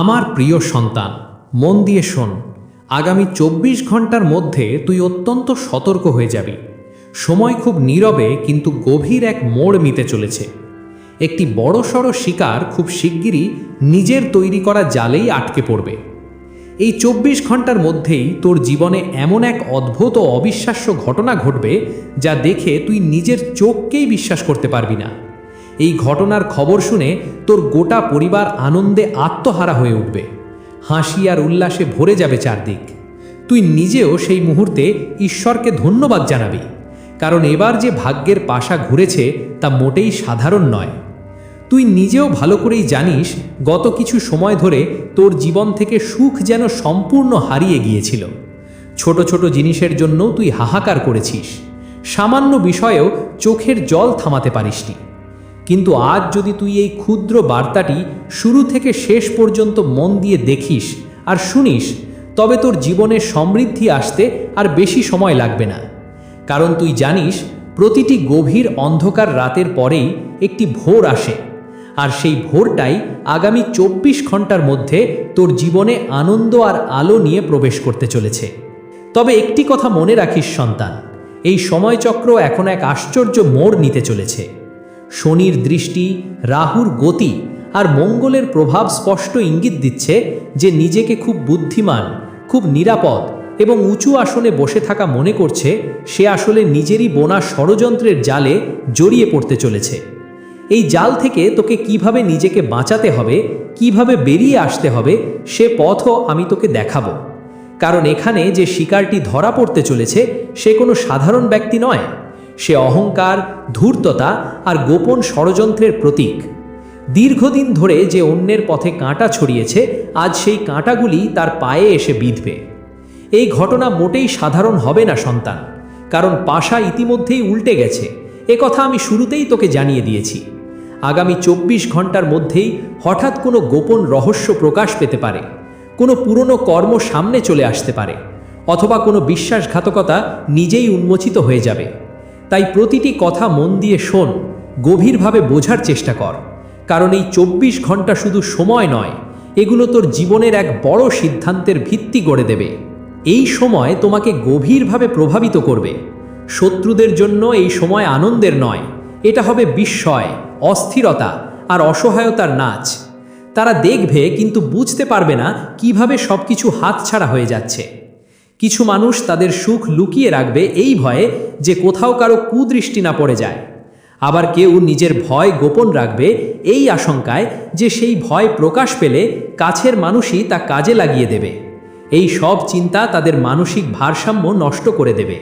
আমার প্রিয় সন্তান, মন দিয়ে শোন। আগামী চব্বিশ ঘণ্টার মধ্যে তুই অত্যন্ত সতর্ক হয়ে যাবি। সময় খুব নীরবে কিন্তু গভীর এক মোড় নিতে চলেছে। একটি বড়সড় শিকার খুব শিগগিরই নিজের তৈরি করা জালেই আটকে পড়বে। এই চব্বিশ ঘণ্টার মধ্যেই তোর জীবনে এমন এক অদ্ভুত ও অবিশ্বাস্য ঘটনা ঘটবে যা দেখে তুই নিজের চোখকেই বিশ্বাস করতে পারবি না। এই ঘটনার খবর শুনে তোর গোটা পরিবার আনন্দে আত্মহারা হয়ে উঠবে। হাসি আর উল্লাসে ভরে যাবে চারদিক। তুই নিজেও সেই মুহূর্তে ঈশ্বরকে ধন্যবাদ জানাবি, কারণ এবার যে ভাগ্যের পাশা ঘুরেছে তা মোটেই সাধারণ নয়। তুই নিজেও ভালো করেই জানিস, গত কিছু সময় ধরে তোর জীবন থেকে সুখ যেন সম্পূর্ণ হারিয়ে গিয়েছিল। ছোট ছোট জিনিসের জন্য তুই হাহাকার করেছিস। সামান্য বিষয়েও চোখের জল থামাতে পারিসনি। কিন্তু আজ যদি তুই এই ক্ষুদ্র বার্তাটি শুরু থেকে শেষ পর্যন্ত মন দিয়ে দেখিস আর শুনিস, তবে তোর জীবনে সমৃদ্ধি আসতে আর বেশি সময় লাগবে না। কারণ তুই জানিস, প্রতিটি গভীর অন্ধকার রাতের পরেই একটি ভোর আসে, আর সেই ভোরটাই আগামী চব্বিশ ঘণ্টার মধ্যে তোর জীবনে আনন্দ আর আলো নিয়ে প্রবেশ করতে চলেছে। তবে একটি কথা মনে রাখিস, সন্তান, এই সময়চক্র এখন এক আশ্চর্য মোড় নিতে চলেছে। শনির দৃষ্টি, রাহুর গতি আর মঙ্গলের প্রভাব স্পষ্ট ইঙ্গিত দিচ্ছে যে নিজেকে খুব বুদ্ধিমান, খুব নিরাপদ এবং উঁচু আসনে বসে থাকা মনে করছে সে আসলে নিজেরই বোনা ষড়যন্ত্রের জালে জড়িয়ে পড়তে চলেছে। এই জাল থেকে তোকে কীভাবে নিজেকে বাঁচাতে হবে, কীভাবে বেরিয়ে আসতে হবে, সে পথও আমি তোকে দেখাবো। কারণ এখানে যে শিকারটি ধরা পড়তে চলেছে, সে কোনো সাধারণ ব্যক্তি নয়। সে অহংকার, ধূর্ততা আর গোপন ষড়যন্ত্রের প্রতীক। দীর্ঘদিন ধরে যে অন্যের পথে কাঁটা ছড়িয়েছে, আজ সেই কাঁটাগুলি তার পায়ে এসে বিঁধবে। এই ঘটনা মোটেই সাধারণ হবে না, সন্তান। কারণ পাশা ইতিমধ্যেই উল্টে গেছে। এ কথা আমি শুরুতেই তোকে জানিয়ে দিয়েছি। আগামী চব্বিশ ঘণ্টার মধ্যেই হঠাৎ কোনো গোপন রহস্য প্রকাশ পেতে পারে। কোনো পুরনো কর্ম সামনে চলে আসতে পারে। অথবা কোনো বিশ্বাসঘাতকতা নিজেই উন্মোচিত হয়ে যাবে। তাই প্রতিটি কথা মন দিয়ে শোন, গভীরভাবে বোঝার চেষ্টা কর। কারণ এই চব্বিশ ঘণ্টা শুধু সময় নয়, এগুলো তোর জীবনের এক বড় সিদ্ধান্তের ভিত্তি গড়ে দেবে। এই সময় তোমাকে গভীরভাবে প্রভাবিত করবে। শত্রুদের জন্য এই সময় আনন্দের নয়, এটা হবে বিস্ময়, অস্থিরতা আর অসহায়তার নাচ। তারা দেখবে কিন্তু বুঝতে পারবে না কীভাবে সব কিছু হাতছাড়া হয়ে যাচ্ছে। কিছু মানুষ তাদের সুখ লুকিয়ে রাখবে এই ভয়ে যে কোথাও কারও কুদৃষ্টি না পড়ে যায়। আবার কেউ নিজের ভয় গোপন রাখবে এই আশঙ্কায় যে সেই ভয় প্রকাশ পেলে কাছের মানুষই তা কাজে লাগিয়ে দেবে। এই সব চিন্তা তাদের মানসিক ভারসাম্য নষ্ট করে দেবে।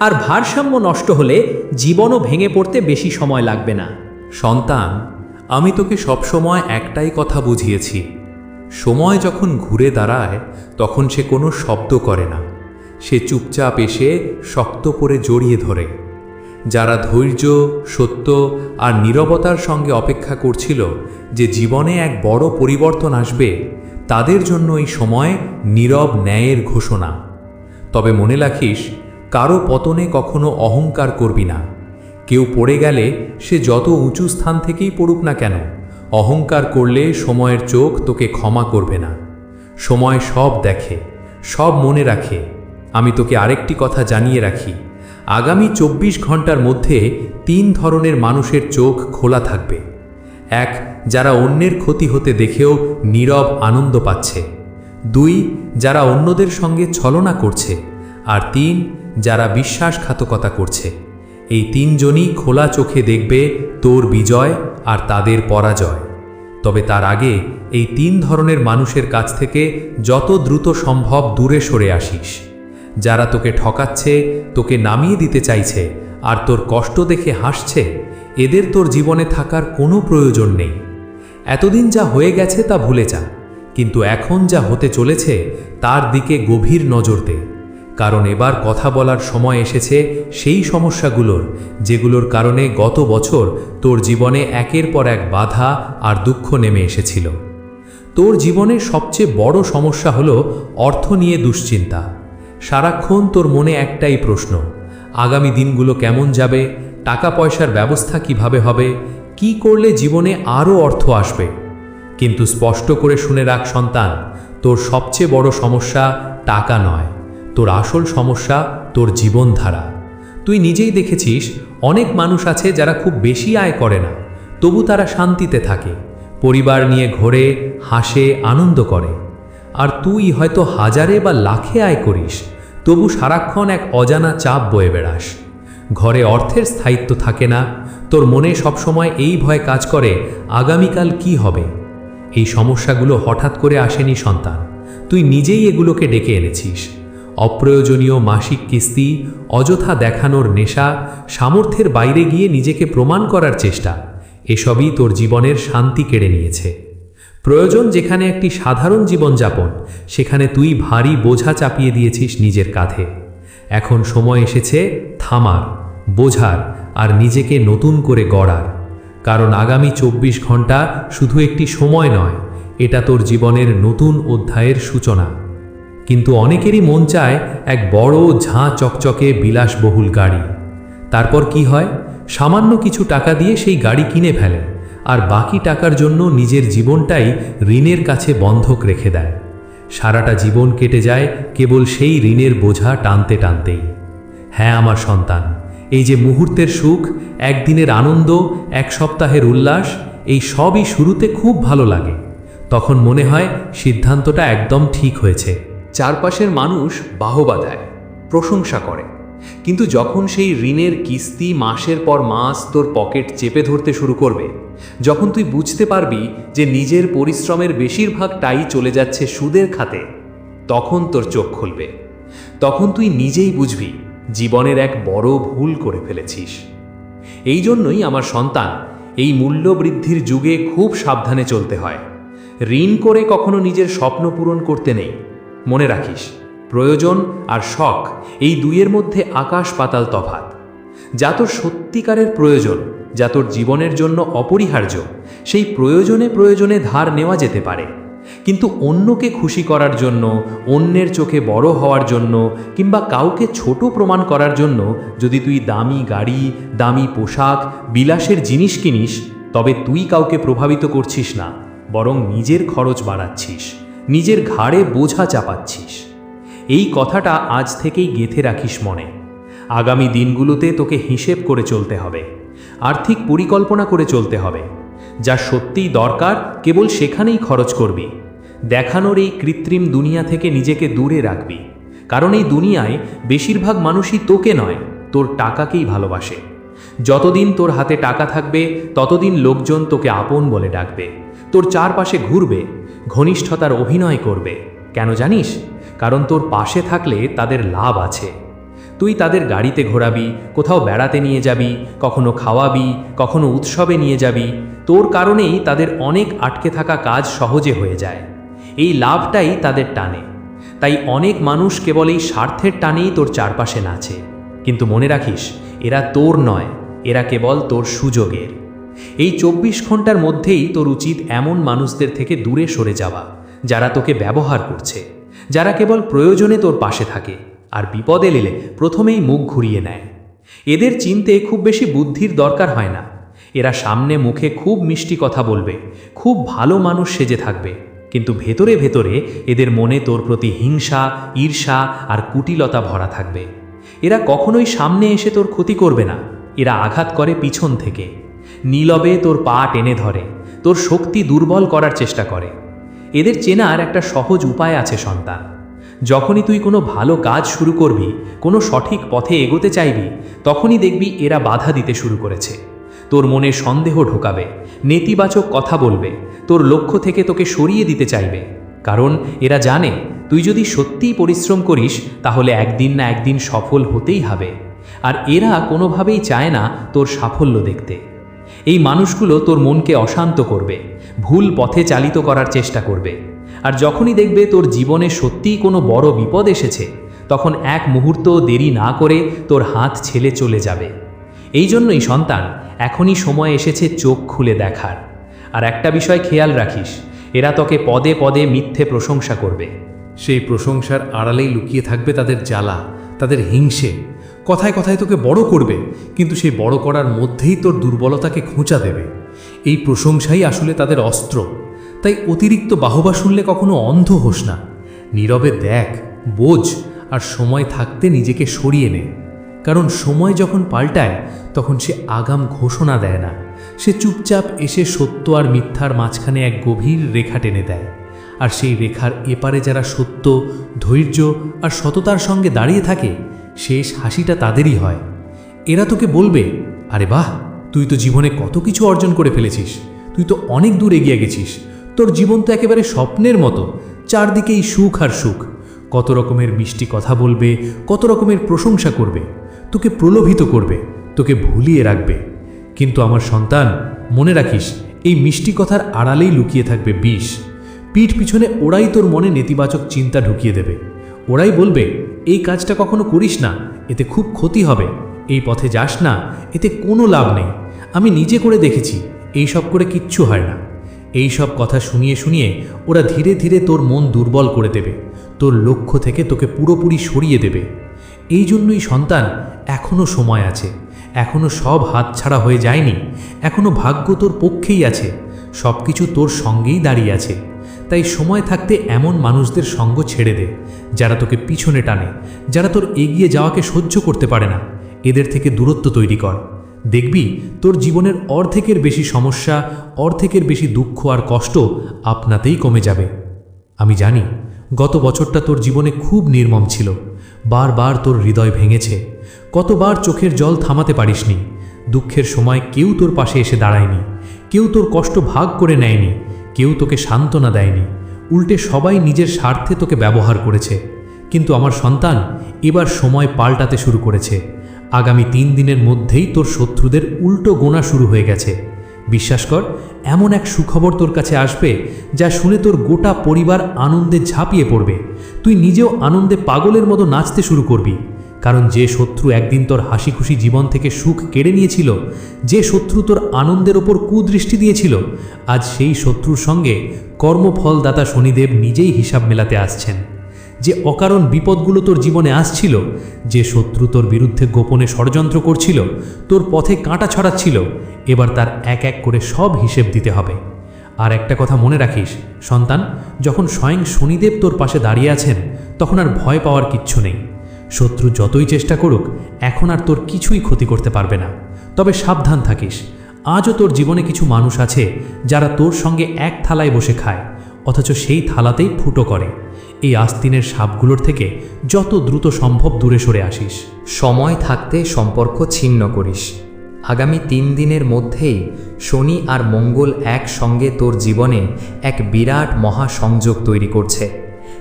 আর ভারসাম্য নষ্ট হলে জীবনও ভেঙে পড়তে বেশি সময় লাগবে না। সন্তান, আমি তোকে সবসময় একটাই কথা বুঝিয়েছি। সময় যখন ঘুরে দাঁড়ায়, তখন সে কোনো শব্দ করে না। সে চুপচাপ এসে শক্ত করে জড়িয়ে ধরে। যারা ধৈর্য, সত্য আর নীরবতার সঙ্গে অপেক্ষা করছিল যে জীবনে এক বড় পরিবর্তন আসবে, তাদের জন্য এই সময় নীরব ন্যায়ের ঘোষণা। তবে মনে রাখিস, কারও পতনে কখনো অহংকার করবি না। কেউ পড়ে গেলে সে যত উঁচু স্থান থেকেই পড়ুক না কেন, অহংকার করলে সময়ের চোখ তোকে ক্ষমা করবে না। সময় সব দেখে, সব মনে রাখে। আমি তোকে আরেকটি কথা জানিয়ে রাখি। আগামী চব্বিশ ঘণ্টার মধ্যে তিন ধরনের মানুষের চোখ খোলা থাকবে। এক, যারা অন্যের ক্ষতি হতে দেখেও নীরব আনন্দ পাচ্ছে। দুই, যারা অন্যদের সঙ্গে ছলনা করছে। আর তিন, যারা বিশ্বাসঘাতকতা করছে। এই তিনজনই খোলা চোখে দেখবে তোর বিজয় আর তাদের পরাজয়। তবে তার আগে এই তিন ধরনের মানুষের কাছ থেকে যত দ্রুত সম্ভব দূরে সরে আসিস। যারা তোকে ঠকাচ্ছে, তোকে নামিয়ে দিতে চাইছে, আর তোর কষ্ট দেখে হাসছে, এদের তোর জীবনে থাকার কোনো প্রয়োজন নেই। এতদিন যা হয়ে গেছে তা ভুলে যা, কিন্তু এখন যা হতে চলেছে তার দিকে গভীর নজর দে। কারণ এবার কথা বলার সময় এসেছে সেই সমস্যাগুলোর, যেগুলোর কারণে গত বছর তোর জীবনে একের পর এক বাধা আর দুঃখ নেমে এসেছিল। তোর জীবনের সবচেয়ে বড় সমস্যা হলো অর্থ নিয়ে দুশ্চিন্তা। সারাক্ষণ তোর মনে একটাই প্রশ্ন, আগামী দিনগুলো কেমন যাবে টাকা পয়সার ব্যবস্থা কীভাবে হবে, কি করলে জীবনে আরও অর্থ আসবে। কিন্তু স্পষ্ট করে শুনে রাখ সন্তান, তোর সবচেয়ে বড় সমস্যা টাকা নয়, তোর আসল সমস্যা তোর জীবনধারা। তুই নিজেই দেখেছিস, অনেক মানুষ আছে যারা খুব বেশি আয় করে না, তবু তারা শান্তিতে থাকে, পরিবার নিয়ে ঘোরে, হাসে, আনন্দ করে। আর তুই হয়তো হাজারে বা লাখে আয় করিস, তবু সারাক্ষণ এক অজানা চাপ বয়ে বেড়াস। ঘরে অর্থের স্থায়িত্ব থাকে না, তোর মনে সবসময় এই ভয় কাজ করে, আগামীকাল কি হবে? এই সমস্যাগুলো হঠাৎ করে আসেনি সন্তান, তুই নিজেই এগুলোকে ডেকে এনেছিস। অপ্রয়োজনীয় মাসিক কিস্তি, অযথা দেখানোর নেশা, সামর্থ্যের বাইরে গিয়ে নিজেকে প্রমাণ করার চেষ্টা, এসবই তোর জীবনের শান্তি কেড়ে নিয়েছে। প্রয়োজন যেখানে একটি সাধারণ জীবনযাপন, সেখানে তুই ভারী বোঝা চাপিয়ে দিয়েছিস নিজের কাঁধে। এখন সময় এসেছে থামার, বোঝার আর নিজেকে নতুন করে গড়ার। কারণ আগামী চব্বিশ ঘণ্টা শুধু একটি সময় নয়, এটা তোর জীবনের নতুন অধ্যায়ের সূচনা। কিন্তু অনেকেরই মন চায় এক বড় ঝাঁ চকচকে বিলাসবহুল গাড়ি। তারপর কি হয়? সামান্য কিছু টাকা দিয়ে সেই গাড়ি কিনে ফেলে। আর বাকি টাকার জন্য নিজের জীবনটাই ঋণের কাছে বন্ধক রেখে দেয়। সারাটা জীবন কেটে যায় কেবল সেই ঋণের বোঝা টানতে টানতেই। হ্যাঁ আমার সন্তান, এই যে মুহূর্তের সুখ, একদিনের আনন্দ, এক সপ্তাহের উল্লাস, এই সবই শুরুতে খুব ভালো লাগে। তখন মনে হয় সিদ্ধান্তটা একদম ঠিক হয়েছে। চারপাশের মানুষ বাহবা দেয়, প্রশংসা করে। কিন্তু যখন সেই ঋণের কিস্তি মাসের পর মাস তোর পকেট চেপে ধরতে শুরু করবে যখন তুই বুঝতে পারবি যে নিজের পরিশ্রমের বেশিরভাগটাই চলে যাচ্ছে সুদের খাতে, তখন তোর চোখ খুলবে। তখন তুই নিজেই বুঝবি জীবনের এক বড় ভুল করে ফেলেছিস। এই জন্যই আমার সন্তান এই মূল্য বৃদ্ধির যুগে খুব সাবধানে চলতে হয়। ঋণ করে কখনো নিজের স্বপ্ন পূরণ করতে নেই। মনে রাখিস, প্রয়োজন আর শখ এই দুইয়ের মধ্যে আকাশ পাতাল তফাত যা তোর সত্যিকারের প্রয়োজন যা তোর জীবনের জন্য অপরিহার্য, সেই প্রয়োজনে প্রয়োজনে ধার নেওয়া যেতে পারে। কিন্তু অন্যকে খুশি করার জন্য, অন্যের চোখে বড় হওয়ার জন্য, কিংবা কাউকে ছোট প্রমাণ করার জন্য যদি তুই দামি গাড়ি, দামি পোশাক, বিলাসের জিনিস কিনিস, তবে তুই কাউকে প্রভাবিত করছিস না, বরং নিজের খরচ বাড়াচ্ছিস, নিজের ঘাড়ে বোঝা চাপাচ্ছিস। এই কথাটা আজ থেকেই গেথে রাখিস মনে। আগামী দিনগুলোতে তোকে হিসেব করে চলতে হবে। আর্থিক পরিকল্পনা করে চলতে হবে। যা সত্যিই দরকার, কেবল সেখানেই খরচ করবি। দেখানোর এই কৃত্রিম দুনিয়া থেকে নিজেকে দূরে রাখবি। কারণ এই দুনিয়ায় বেশিরভাগ মানুষই তোকে নয়, তোর টাকাকেই ভালোবাসে। যতদিন তোর হাতে টাকা থাকবে, ততদিন লোকজন তোকে আপন বলে ডাকবে। তোর চারপাশে ঘুরবে, ঘনিষ্ঠতার অভিনয় করবে। কেন জানিস? কারণ তোর পাশে থাকলে তাদের লাভ আছে। তুই তাদের গাড়িতে ঘোরাবি, কোথাও বেড়াতে নিয়ে যাবি, কখনো খাওয়াবি, কখনো উৎসবে নিয়ে যাবি। তোর কারণেই তাদের অনেক আটকে থাকা কাজ সহজে হয়ে যায়। এই লাভটাই তাদের টানে। তাই অনেক মানুষ কেবল এই স্বার্থের টানেই তোর চারপাশে নাচে। কিন্তু মনে রাখিস, এরা তোর নয়, এরা কেবল তোর সুযোগের। এই চব্বিশ ঘণ্টার মধ্যেই তোর উচিত এমন মানুষদের থেকে দূরে সরে যাওয়া, যারা তোকে ব্যবহার করছে, যারা কেবল প্রয়োজনে তোর পাশে থাকে। আর বিপদ এলে প্রথমেই মুখ ঘুরিয়ে নেয়। এদের চিনতে খুব বেশি বুদ্ধির দরকার হয় না। এরা সামনে মুখে খুব মিষ্টি কথা বলবে, খুব ভালো মানুষ সেজে থাকবে। কিন্তু ভেতরে ভেতরে এদের মনে তোর প্রতি হিংসা, ঈর্ষা আর কুটিলতা ভরা থাকবে। এরা কখনোই সামনে এসে তোর ক্ষতি করবে না। এরা আঘাত করে পিছন থেকে। নীলবে তোর পা টেনে ধরে, তোর শক্তি দুর্বল করার চেষ্টা করে। এদের চেনার একটা সহজ উপায় আছে, সন্তান। যখনই তুই কোনো ভালো কাজ শুরু করবি, কোনো সঠিক পথে এগোতে চাইবি, তখনই দেখবি এরা বাধা দিতে শুরু করেছে। তোর মনে সন্দেহ ঢোকাবে, নেতিবাচক কথা বলবে, তোর লক্ষ্য থেকে তোকে সরিয়ে দিতে চাইবে। কারণ এরা জানে, তুই যদি সত্যিই পরিশ্রম করিস, তাহলে একদিন না একদিন সফল হতেই হবে। আর এরা কোনোভাবেই চায় না তোর সাফল্য দেখতে। এই মানুষগুলো তোর মনকে অশান্ত করবে, ভুল পথে চালিত করার চেষ্টা করবে। আর যখনই দেখবে তোর জীবনে সত্যিই কোনো বড় বিপদ এসেছে, তখন এক মুহূর্ত দেরি না করে তোর হাত ছেলে চলে যাবে। এই জন্যই সন্তান, এখনই সময় এসেছে চোখ খুলে দেখার। আর একটা বিষয় খেয়াল রাখিস, এরা তোকে পদে পদে মিথ্যে প্রশংসা করবে। সেই প্রশংসার আড়ালেই লুকিয়ে থাকবে তাদের জ্বালা, তাদের হিংসে। কথায় কথায় তোকে বড় করবে, কিন্তু সেই বড় করার মধ্যেই তোর দুর্বলতাকে খোঁচা দেবে। এই প্রশংসাই আসলে তাদের অস্ত্র। তাই অতিরিক্ত বাহবা শুনলে কখনো অন্ধ হোস না। নীরবে দেখ, বোঝ আর সময় থাকতে নিজেকে সরিয়ে নে। কারণ সময় যখন পাল্টায়, তখন সে আগাম ঘোষণা দেয় না। সে চুপচাপ এসে সত্য আর মিথ্যার মাঝখানে এক গভীর রেখা টেনে দেয়। আর সেই রেখার এপারে যারা সত্য, ধৈর্য আর সততার সঙ্গে দাঁড়িয়ে থাকে, শেষ হাসিটা তাদেরই হয়। এরা তোকে বলবে, আরে বাহ, তুই তো জীবনে কত কিছু অর্জন করে ফেলেছিস। তুই তো অনেক দূর এগিয়ে গেছিস। তোর জীবন তো একেবারে স্বপ্নের মতো, চারদিকেই সুখ আর সুখ। কত রকমের মিষ্টি কথা বলবে, কত রকমের প্রশংসা করবে, তোকে প্রলোভিত করবে, তোকে ভুলিয়ে রাখবে। কিন্তু আমার সন্তান, মনে রাখিস, এই মিষ্টি কথার আড়ালেই লুকিয়ে থাকবে বিষ। পিঠ পিছনে ওরাই তোর মনে নেতিবাচক চিন্তা ঢুকিয়ে দেবে। ওরাই বলবে, এই কাজটা কখনো করিস না, এতে খুব ক্ষতি হবে। এই পথে যাস না, এতে কোনো লাভ নেই। আমি নিজে করে দেখেছি এই সব করে কিচ্ছু হয় না। এই সব কথা শুনিয়ে শুনিয়ে ওরা ধীরে ধীরে তোর মন দুর্বল করে দেবে। তোর লক্ষ্য থেকে তোকে পুরোপুরি সরিয়ে দেবে। এই জন্যই সন্তান এখনও সময় আছে। এখনও সব হাতছাড়া হয়ে যায়নি। এখনও ভাগ্য তোর পক্ষেই আছে। সব কিছু তোর সঙ্গেই দাঁড়িয়ে আছে। তাই সময় থাকতে এমন মানুষদের সঙ্গ ছেড়ে দে, যারা তোকে পিছনে টানে, যারা তোর এগিয়ে যাওয়াকে সহ্য করতে পারে না। এদের থেকে দূরত্ব তৈরি কর। দেখবি, তোর জীবনের অর্ধেকের বেশি সমস্যা, অর্ধেকের বেশি দুঃখ আর কষ্ট আপনাতেই কমে যাবে। আমি জানি, গত বছরটা তোর জীবনে খুব নির্মম ছিল। বারবার তোর হৃদয় ভেঙেছে। কতবার চোখের জল থামাতে পারিসনি। দুঃখের সময় কেউ তোর পাশে এসে দাঁড়ায়নি। কেউ তোর কষ্ট ভাগ করে নেয়নি। কেউ তোকে সান্ত্বনা দেয়নি। উল্টে সবাই নিজের স্বার্থে তোকে ব্যবহার করেছে। কিন্তু আমার সন্তান এবার সময় পাল্টাতে শুরু করেছে। আগামী তিন দিনের মধ্যেই তোর শত্রুদের উল্টো গোনা শুরু হয়ে গেছে। বিশ্বাস কর, এমন এক সুখবর তোর কাছে আসবে যা শুনে তোর গোটা পরিবার আনন্দে ঝাঁপিয়ে পড়বে। তুই নিজেও আনন্দে পাগলের মতো নাচতে শুরু করবি। কারণ যে শত্রু একদিন তোর হাসি খুশি জীবন থেকে সুখ কেড়ে নিয়েছিল, যে শত্রু তোর আনন্দের ওপর কুদৃষ্টি দিয়েছিল, আজ সেই শত্রুর সঙ্গে কর্মফলদাতা শনিদেব নিজেই হিসাব মেলাতে আসছেন। যে অকারণ বিপদগুলো তোর জীবনে আসছিল, যে শত্রু তোর বিরুদ্ধে গোপনে ষড়যন্ত্র করছিল, তোর পথে কাঁটা ছড়াচ্ছিল, এবার তার এক এক করে সব হিসেব দিতে হবে। আর একটা কথা মনে রাখিস, সন্তান, যখন স্বয়ং শনিদেব তোর পাশে দাঁড়িয়ে আছেন, তখন আর ভয় পাওয়ার কিচ্ছু নেই। শত্রু যতই চেষ্টা করুক, এখন আর তোর কিছুই ক্ষতি করতে পারবে না। তবে সাবধান থাকিস, আজও তোর জীবনে কিছু মানুষ আছে, যারা তোর সঙ্গে এক থালায় বসে খায়, অথচ সেই থালাতেই ফুটো করে। এই আস্তিনের সাপগুলোর থেকে যত দ্রুত সম্ভব দূরে সরে আসিস। সময় থাকতে সম্পর্ক ছিন্ন করিস। আগামী তিন দিনের মধ্যেই শনি আর মঙ্গল একসঙ্গে তোর জীবনে এক বিরাট মহাসংযোগ তৈরি করছে।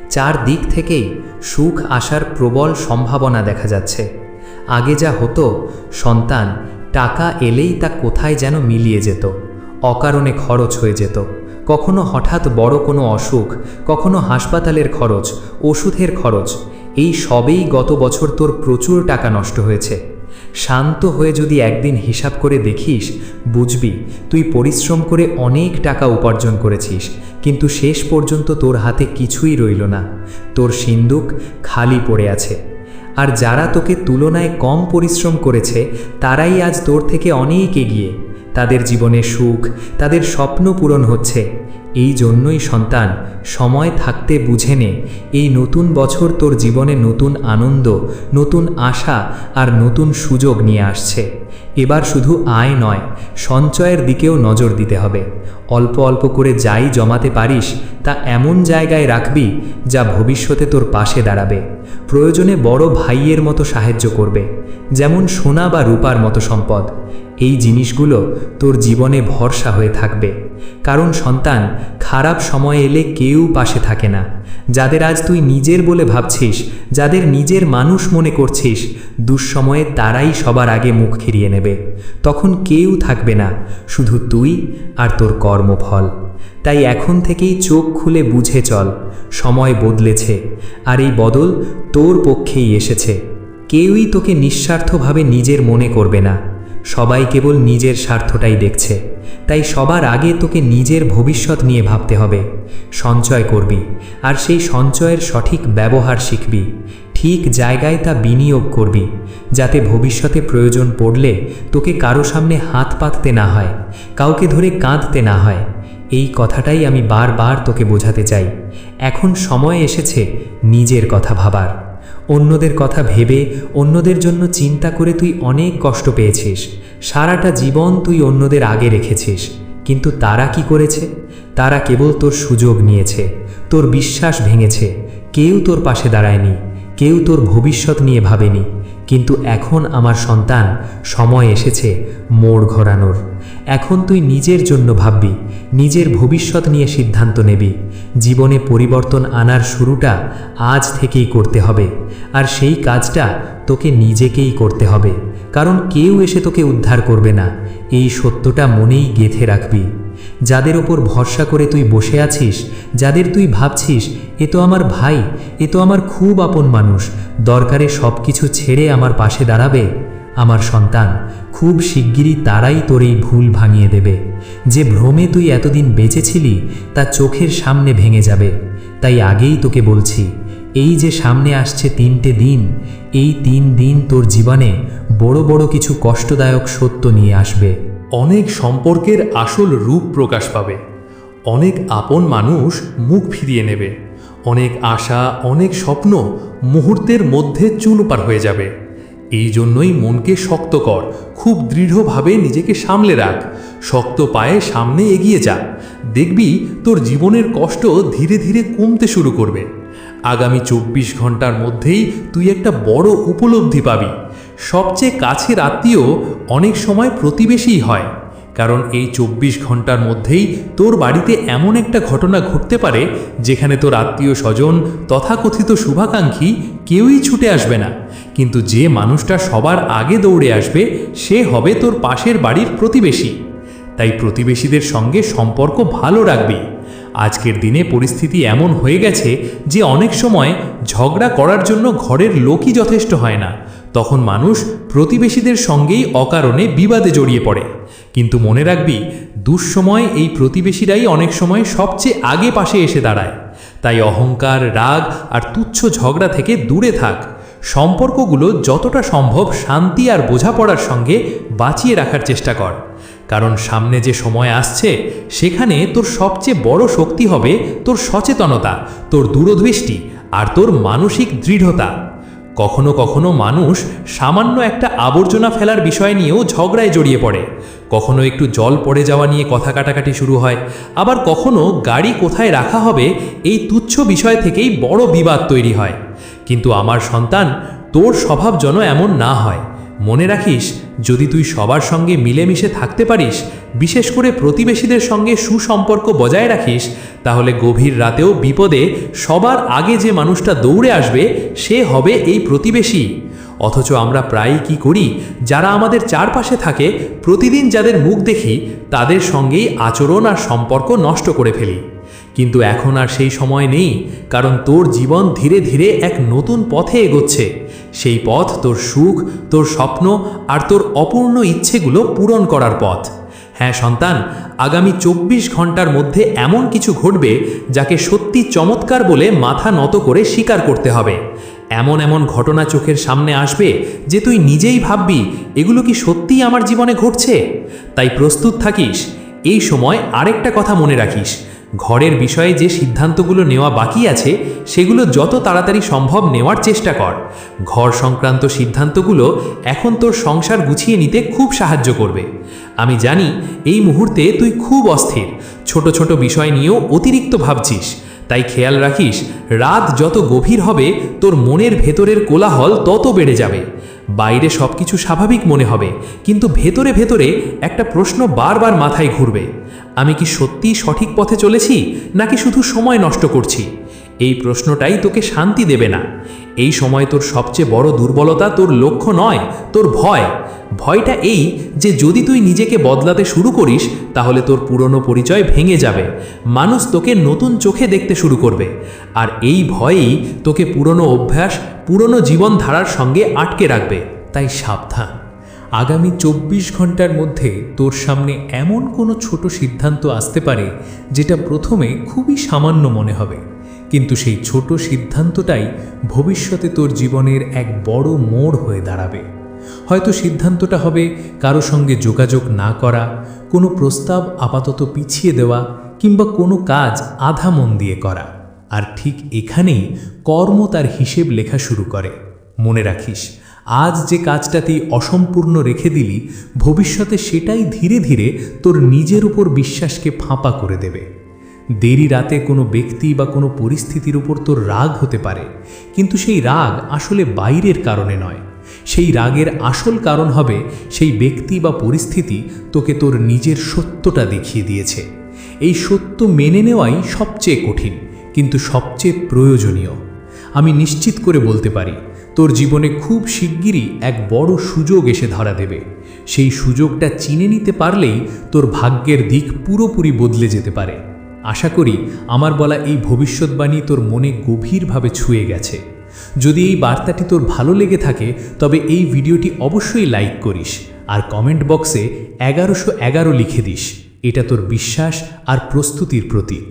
চার দিক থেকেই সুখ আসার প্রবল সম্ভাবনা দেখা যাচ্ছে। আগে যা হতো, সন্তান, টাকা এলেই তা কোথায় যেন মিলিয়ে যেত। অকারণে খরচ হয়ে যেত। কখনো হঠাৎ বড় কোনো অসুখ, কখনো হাসপাতালের খরচ, ওষুধের খরচ, এই সবেই গত বছর তোর প্রচুর টাকা নষ্ট হয়েছে। শান্ত হয়ে যদি একদিন হিসাব করে দেখিস, বুঝবি তুই পরিশ্রম করে অনেক টাকা উপার্জন করেছিস, কিন্তু শেষ পর্যন্ত তোর হাতে কিছুই রইল না। তোর সিন্দুক খালি পড়ে আছে। আর যারা তোকে তুলনায় কম পরিশ্রম করেছে, তারাই আজ তোর থেকে অনেক এগিয়ে। তাদের জীবনে সুখ, তাদের স্বপ্ন পূরণ হচ্ছে। এই জন্যই সন্তান, সময় থাকতে বুঝে নে, এই নতুন বছর তোর জীবনে নতুন আনন্দ, নতুন আশা আর নতুন সুযোগ নিয়ে আসছে। এবার শুধু আয় নয়, সঞ্চয়ের দিকেও নজর দিতে হবে। অল্প অল্প করে যাই জমাতে পারিস, তা এমন জায়গায় রাখবি যা ভবিষ্যতে তোর পাশে দাঁড়াবে। প্রয়োজনে বড় ভাইয়ের মতো সাহায্য করবে, যেমন সোনা বা রূপার মতো সম্পদ। এই জিনিসগুলো তোর জীবনে ভরসা হয়ে থাকবে। কারণ সন্তান, খারাপ সময় এলে কেউ পাশে থাকে না। যাদের আজ তুই নিজের বলে ভাবছিস, যাদের নিজের মানুষ মনে করছিস, দুঃসময়ে তারাই সবার আগে মুখ ফিরিয়ে নেবে। তখন কেউ থাকবে না, শুধু তুই আর তোর কর্মফল। তাই এখন থেকেই চোখ খুলে বুঝে চল, সময় বদলেছে, আর এই বদল তোর পক্ষেই এসেছে। কেউই তোকে নিঃস্বার্থভাবে নিজের মনে করবে না, সবাই কেবল নিজের স্বার্থটাই দেখছে। তাই সবার আগে তোকে নিজের ভবিষ্যৎ নিয়ে ভাবতে হবে। সঞ্চয় করবি, আর সেই সঞ্চয়ের সঠিক ব্যবহার শিখবি। ঠিক জায়গায় তা বিনিয়োগ করবি, যাতে ভবিষ্যতে প্রয়োজন পড়লে তোকে কারও সামনে হাত পাততে না হয়, কাউকে ধরে কাঁদতে না হয়। এই কথাটাই আমি বারবার তোকে বোঝাতে চাই। এখন সময় এসেছে নিজের কথা ভাবার। অন্যদের কথা ভেবে অন্যদের জন্য চিন্তা করে তুই অনেক কষ্ট পেয়েছিস। সারাটা জীবন তুই অন্যদের আগে রেখেছিস, কিন্তু তারা কি করেছে? তারা কেবল তোর সুযোগ নিয়েছে, তোর বিশ্বাস ভেঙেছে, কেউ তোর পাশে দাঁড়ায়নি, কেউ তোর ভবিষ্যৎ নিয়ে ভাবেনি, কিন্তু এখন আমার সন্তান, সময় এসেছে মোড় ঘোরানোর। এখন তুই নিজের জন্য ভাববি, নিজের ভবিষ্যৎ নিয়ে সিদ্ধান্ত নেবি, জীবনে পরিবর্তন আনার শুরুটা আজ থেকেই করতে হবে, আর সেই কাজটা তোকে নিজেকেই করতে হবে। কারণ কেউ এসে তোকে উদ্ধার করবে না। এই সত্যটা মনেই গেথে রাখবি। যাদের ওপর ভরসা করে তুই বসে আছিস, যাদের তুই ভাবছিস, এ তো আমার ভাই, এ তো আমার খুব আপন মানুষ, দরকারে সব কিছু ছেড়ে আমার পাশে দাঁড়াবে। আমার সন্তান, খুব শিগগিরই তারাই তোর এই ভুল ভাঙিয়ে দেবে। যে ভ্রমে তুই এতদিন বেঁচেছিলি, তা চোখের সামনে ভেঙে যাবে। তাই আগেই তোকে বলছি, এই যে সামনে আসছে তিনটে দিন, এই তিন দিন তোর জীবনে বড় বড় কিছু কষ্টদায়ক সত্য নিয়ে আসবে। অনেক সম্পর্কের আসল রূপ প্রকাশ পাবে। অনেক আপন মানুষ মুখ ফিরিয়ে নেবে। অনেক আশা, অনেক স্বপ্ন মুহূর্তের মধ্যে চুনপার হয়ে যাবে। এই জন্যই মনকে শক্ত কর। খুব দৃঢ়ভাবে নিজেকে সামলে রাখ। শক্ত পায়ে সামনে এগিয়ে যা। দেখবি তোর জীবনের কষ্ট ধীরে ধীরে কমতে শুরু করবে। আগামী চব্বিশ ঘণ্টার মধ্যেই তুই একটা বড় উপলব্ধি পাবি। সবচেয়ে কাছের আত্মীয় অনেক সময় প্রতিবেশীই হয়। কারণ এই চব্বিশ ঘণ্টার মধ্যেই তোর বাড়িতে এমন একটা ঘটনা ঘটতে পারে, যেখানে তোর আত্মীয় স্বজন তথাকথিত শুভাকাঙ্ক্ষী কেউই ছুটে আসবে না। কিন্তু যে মানুষটা সবার আগে দৌড়ে আসবে, সে হবে তোর পাশের বাড়ির প্রতিবেশী। তাই প্রতিবেশীদের সঙ্গে সম্পর্ক ভালো রাখবি। আজকের দিনে পরিস্থিতি এমন হয়ে গেছে যে অনেক সময় ঝগড়া করার জন্য ঘরের লোকই যথেষ্ট হয় না। তখন মানুষ প্রতিবেশীদের সঙ্গেই অকারণে বিবাদে জড়িয়ে পড়ে। কিন্তু মনে রাখবি, দুঃসময় এই প্রতিবেশীরাই অনেক সময় সবচেয়ে আগে পাশে এসে দাঁড়ায়। তাই অহংকার, রাগ আর তুচ্ছ ঝগড়া থেকে দূরে থাক। সম্পর্কগুলো যতটা সম্ভব শান্তি আর বোঝাপড়ার সঙ্গে বাঁচিয়ে রাখার চেষ্টা কর। কারণ সামনে যে সময় আসছে, সেখানে তোর সবচেয়ে বড় শক্তি হবে তোর সচেতনতা, তোর দূরদৃষ্টি আর তোর মানসিক দৃঢ়তা। কখনো কখনো মানুষ সামান্য একটা আবর্জনা ফেলার বিষয় নিয়েও ঝগড়ায় জড়িয়ে পড়ে। কখনো একটু জল পড়ে যাওয়া নিয়ে কথা কাটাকাটি শুরু হয়। আবার কখনো গাড়ি কোথায় রাখা হবে এই তুচ্ছ বিষয় থেকেই বড় বিবাদ তৈরি হয়। কিন্তু আমার সন্তান, তোর স্বভাব যেন এমন না হয়। মনে রাখিস যদি তুই সবার সঙ্গে মিলেমিশে থাকতে পারিস, বিশেষ করে প্রতিবেশীদের সঙ্গে সুসম্পর্ক বজায় রাখিস, তাহলে গভীর রাতেও বিপদে সবার আগে যে মানুষটা দৌড়ে আসবে, সে হবে এই প্রতিবেশী। অথচ আমরা প্রায়ই কি করি, যারা আমাদের চারপাশে থাকে, প্রতিদিন যাদের মুখ দেখি, তাদের সঙ্গেই আচরণ আর সম্পর্ক নষ্ট করে ফেলি। কিন্তু এখন আর সেই সময় নেই, কারণ তোর জীবন ধীরে ধীরে এক নতুন পথে এগোচ্ছে। সেই পথ তোর সুখ, তোর স্বপ্ন আর তোর অপূর্ণ ইচ্ছেগুলো পূরণ করার পথ। হ্যাঁ সন্তান, আগামী চব্বিশ ঘণ্টার মধ্যে এমন কিছু ঘটবে যাকে সত্যি চমৎকার বলে মাথা নত করে স্বীকার করতে হবে। এমন এমন ঘটনা চোখের সামনে আসবে যে তুই নিজেই ভাববি, এগুলো কি সত্যিই আমার জীবনে ঘটছে? তাই প্রস্তুত থাকিস, এই সময় আরেকটা কথা মনে রাখিস ঘরের বিষয়ে যে সিদ্ধান্তগুলো নেওয়া বাকি আছে, সেগুলো যত তাড়াতাড়ি সম্ভব নেওয়ার চেষ্টা কর। ঘর সংক্রান্ত সিদ্ধান্তগুলো এখন তোর সংসার গুছিয়ে নিতে খুব সাহায্য করবে। আমি জানি এই মুহূর্তে তুই খুব অস্থির। ছোট ছোট বিষয় নিয়েও অতিরিক্ত ভাবছিস। তাই খেয়াল রাখিস, রাত যত গভীর হবে, তোর মনের ভেতরের কোলাহল তত বেড়ে যাবে। বাইরে সব কিছু স্বাভাবিক মনে হবে, কিন্তু ভেতরে ভেতরে একটা প্রশ্ন বারবার মাথায় ঘুরবে। আমি কি সত্যিই সঠিক পথে চলেছি, নাকি শুধু সময় নষ্ট করছি? এই প্রশ্নটাই তোকে শান্তি দেবে না। এই সময় তোর সবচেয়ে বড় দুর্বলতা তোর লক্ষ্য নয়, তোর ভয়। ভয়টা এই যে যদি তুই নিজেকে বদলাতে শুরু করিস, তাহলে তোর পুরনো পরিচয় ভেঙে যাবে। মানুষ তোকে নতুন চোখে দেখতে শুরু করবে। আর এই ভয়েই তোকে পুরনো অভ্যাস, পুরনো জীবনধারার সঙ্গে আটকে রাখবে। তাই সাবধান। আগামী চব্বিশ ঘণ্টার মধ্যে তোর সামনে এমন কোনো ছোট সিদ্ধান্ত আসতে পারে, যেটা প্রথমে খুবই সামান্য মনে হবে। কিন্তু সেই ছোট সিদ্ধান্তটাই ভবিষ্যতে তোর জীবনের এক বড় মোড় হয়ে দাঁড়াবে। হয়তো সিদ্ধান্তটা হবে কারও সঙ্গে যোগাযোগ না করা, কোনো প্রস্তাব আপাতত পিছিয়ে দেওয়া কিংবা কোনো কাজ আধা মন দিয়ে করা। আর ঠিক এখানেই কর্ম তার হিসেব লেখা শুরু করে। মনে রাখিস, আজ যে কাজটা তুই অসম্পূর্ণ রেখে দিলি, ভবিষ্যতে সেটাই ধীরে ধীরে তোর নিজের উপর বিশ্বাসকে ফাঁপা করে দেবে। দেরি রাতে কোনো ব্যক্তি বা কোনো পরিস্থিতির উপর তোর রাগ হতে পারে। কিন্তু সেই রাগ আসলে বাইরের কারণে নয়। সেই রাগের আসল কারণ হবে সেই ব্যক্তি বা পরিস্থিতি তোকে তোর নিজের সত্যটা দেখিয়ে দিয়েছে। এই সত্য মেনে নেওয়াই সবচেয়ে কঠিন, কিন্তু সবচেয়ে প্রয়োজনীয়। আমি নিশ্চিত করে বলতে পারি, তোর জীবনে খুব শিগগিরই এক বড় সুযোগ এসে ধরা দেবে। সেই সুযোগটা চিনে নিতে পারলেই তোর ভাগ্যের দিক পুরোপুরি বদলে যেতে পারে। আশা করি আমার বলা এই ভবিষ্যৎবাণী তোর মনে গভীরভাবে ছুঁয়ে গেছে। যদি এই বার্তাটি তোর ভালো লেগে থাকে, তবে এই ভিডিওটি অবশ্যই লাইক করিস আর কমেন্ট বক্সে এগারোশো এগারো লিখে দিস। এটা তোর বিশ্বাস আর প্রস্তুতির প্রতীক।